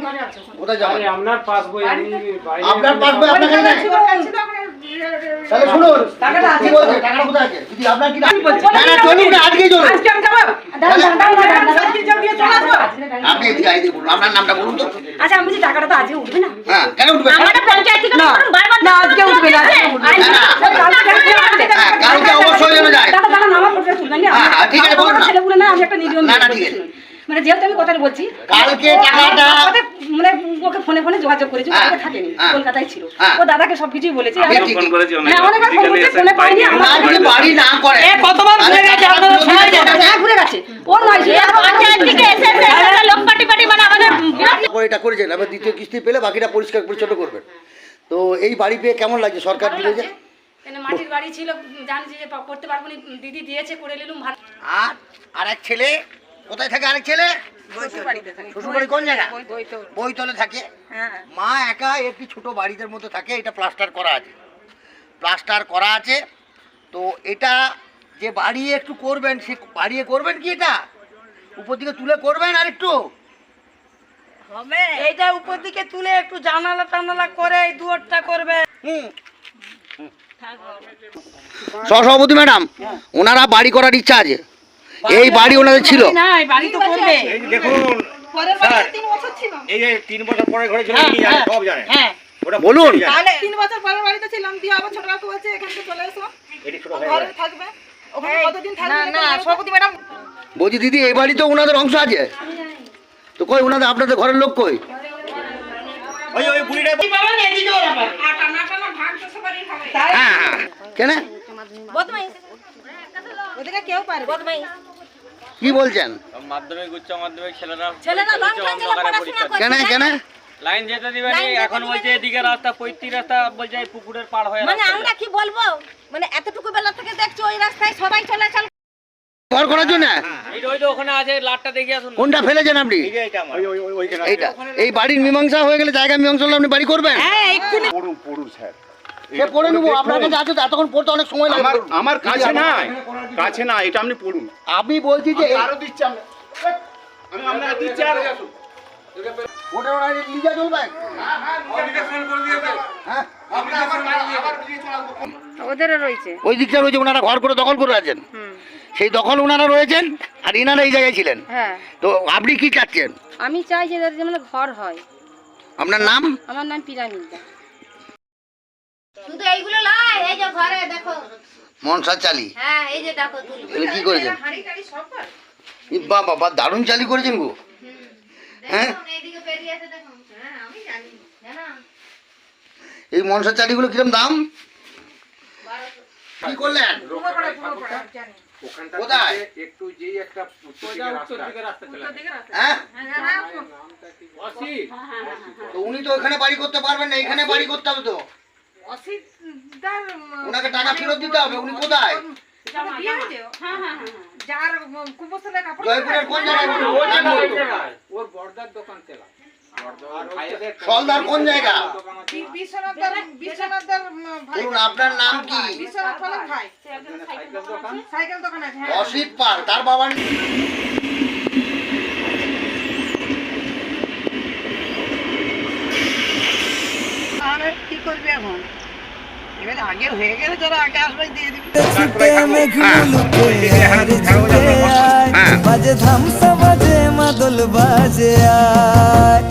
ঘরে আছে কোথায় যাবেন আরে আপনার পাসবই আমি আপনার পাসবই আপনার কাছে তাহলে শুনুন কি বলছে টাকাটা কোথায় আছে দিদি আপনার কি না না চলুন না আজকে চলুন আজকে আমি যাব আপনি এদিকে আইদি বলুন আপনার নামটা বলুন তো আচ্ছা আমি বলছি টাকাটা তো আজকে উঠবে না হ্যাঁ কেন উঠবে আমাদের পঞ্চায়েত থেকে না, কালকে কালকে কালকে কালকে অবশ্যই যেন যায় দাদা দাদা আমার ফটো তুলবেন না ঠিক আছে, বলুন না। আমি একটা নিরীহ না, না, ঠিক আছে। মানে যেহেতু আমি কথাটা বলছি কালকে টাকাটা মানে ওকে ফোনে ফোনে যোগাযোগ করেছি ও থাকেনি। কলকাতায় ছিল। ও দাদাকে সব কিছুই আমি- ফোন করেছি অনেক অনেকবার ফোন বিকেলে ফোনে পাইনি। পাইনি। আমার যদি বাড়ি না করে। এ কতবার ঘুরে গেছে আপনারা শোনাই যাবে হ্যাঁ ঘুরে গেছে। ওর নয় সে আমার থেকে এসে এসে এসে লোক পাটি পাটি মানে আমাদের এটা করেছেন এবার দ্বিতীয় কিস্তি পেলে বাকিটা পরিষ্কার পরিচ্ছন্ন করবেন। তো এই বাড়ি পেয়ে কেমন লাগছে? সরকার দিলে যে মাটির বাড়ি ছিল জানছি যে করতে পারব না দিদি দিয়েছে করে নিলাম ভালো আর আরেক ছেলে? কোথায় থাকে আরেক ছেলে? শ্বশুরবাড়ি কোন জায়গা? বইতলে থাকে। মা একা একটি ছোট বাড়িদের মধ্যে থাকে এটা প্লাস্টার করা আছে। প্লাস্টার করা আছে। তো এটা যে বাড়িয়ে একটু করবেন সে বাড়িয়ে করবেন কি এটা? উপর দিকে তুলে করবেন আর একটু এইটা উপর দিকে তুলে একটু জানালা টানালা করে এই দুয়ারটা করবে। হুম। সহসভাপতি ম্যাডাম ওনারা বাড়ি করার ইচ্ছা আছে। এই বাড়ি ওনাদের ছিল। না এই বাড়ি তো করবে। দেখুন পরের স্যার, তিন বছর ছিল। এই যে তিন বছর পরে ঘরে চলে হ্যাঁ, হ্যাঁ, সব হ্যাঁ। বলুন। তাহলে তিন বছর পরের বাড়িতে ছিলাম দিয়ে আবার ছোট কাকু বলছে এখান থেকে চলে এসো। এটি ছোট ঘরে থাকবে। ওখানে কতদিন না না সভাপতি ম্যাডাম। বলছি দিদি এই বাড়ি তো ওনাদের অংশ আছে? তো কই ওনাদের আপনাদের ঘরের লোক কই? ওই ওই বুড়িটা বাবা এদিকেও ব্যাপার আর টানা টানা ভাগ তো সবারই হবে হ্যাঁ হ্যাঁ। কেন? ওদিকে কেউ পারবে কি বলছেন? মাধ্যমিক উচ্চ মাধ্যমিক ছেলেরা ছেলেরা লং পড়াশোনা পরীক্ষা কেন কেন? লাইন যেতে দিবে না এখন বলছে। এদিকে রাস্তা পঁয়ত্রিশ রাস্তা বলছে পুকুরের পার হয়ে মানে আমরা কি বলব? মানে এতটুকু বেলা থেকে দেখছ ওই রাস্তায় সবাই চলাচল ঘর করার জন্য? এই যে ওই যে ওখানে আছে লাটটা দেখে আসুন। কোনটা ফেলেছেন আপনি? এইটা এই বাড়ির মীমাংসা হয়ে গেলে জায়গা মীমাংসা হলে আপনি বাড়ি করবেন? পড়ুন পড়ুন স্যার। সে পড়ে নেব আপনার কাছে আছে এতক্ষণ পড়তে অনেক সময় লাগে আমার কাছে কাছে না এটা আপনি পড়ুন। আমি বলছি যে এই- আরও দিচ্ছি আমি আমি আপনাকে দিচ্ছি আর। ওটা ওরা লিজা চলবে হ্যাঁ? ওদেরও রয়েছে। ওই দিকটা রয়েছে ওনারা ঘর করে দখল করে আছেন সেই দখল ওনারা রয়েছেন আর ইনারা এই জায়গায় ছিলেন। হ্যাঁ। তো আপনি কি চাচ্ছেন? আমি চাই যে যেন ঘর হয়। আপনার নাম? আমার নাম পিরামিডা শুধু এইগুলো নয় এই যে ঘরে দেখো। মনসা চালি। হ্যাঁ এই যে দেখো তুলি। কি করেছেন? হাড়ি টাড়ি সব করে। বা বাবা দারুণ চালি করেছেন গো। হ্যাঁ? এইদিকে বেরিয়ে আছে দেখুন হ্যাঁ আমি জানি জানা? এই মনসা চালিগুলো কিরম দাম? কি করলেন? কোথায়? একটু যেই একটা উত্তর দিকে রাস্তা। চলে আসে। হ্যাঁ? অসি তো উনি তো ওখানে বাড়ি করতে পারবেন না এখানে বাড়ি করতে হবে তো। ওনাকে টাকা ফেরত দিতে হবে উনি কোথায়? জয়পুরের কোন জায়গায় ওর বর্দার দোকান সলদার কোন জায়গা? দোকান আছে। বিশ্বনাথের বিশ্বনাথের ভাই। বলুন আপনার নাম কি? বিশ্বনাথ ফলের ভাই। সাইকেল দোকান সাইকেল দোকান আছে হ্যাঁ। অসিত পাল তার বাবা কি করবে এখন? এবার আগে হয়ে গেলে যারা আগে আসবে দিয়ে দিবি। হ্যাঁ। বাজে ধামসা বাজে মাদল বাজে আয়।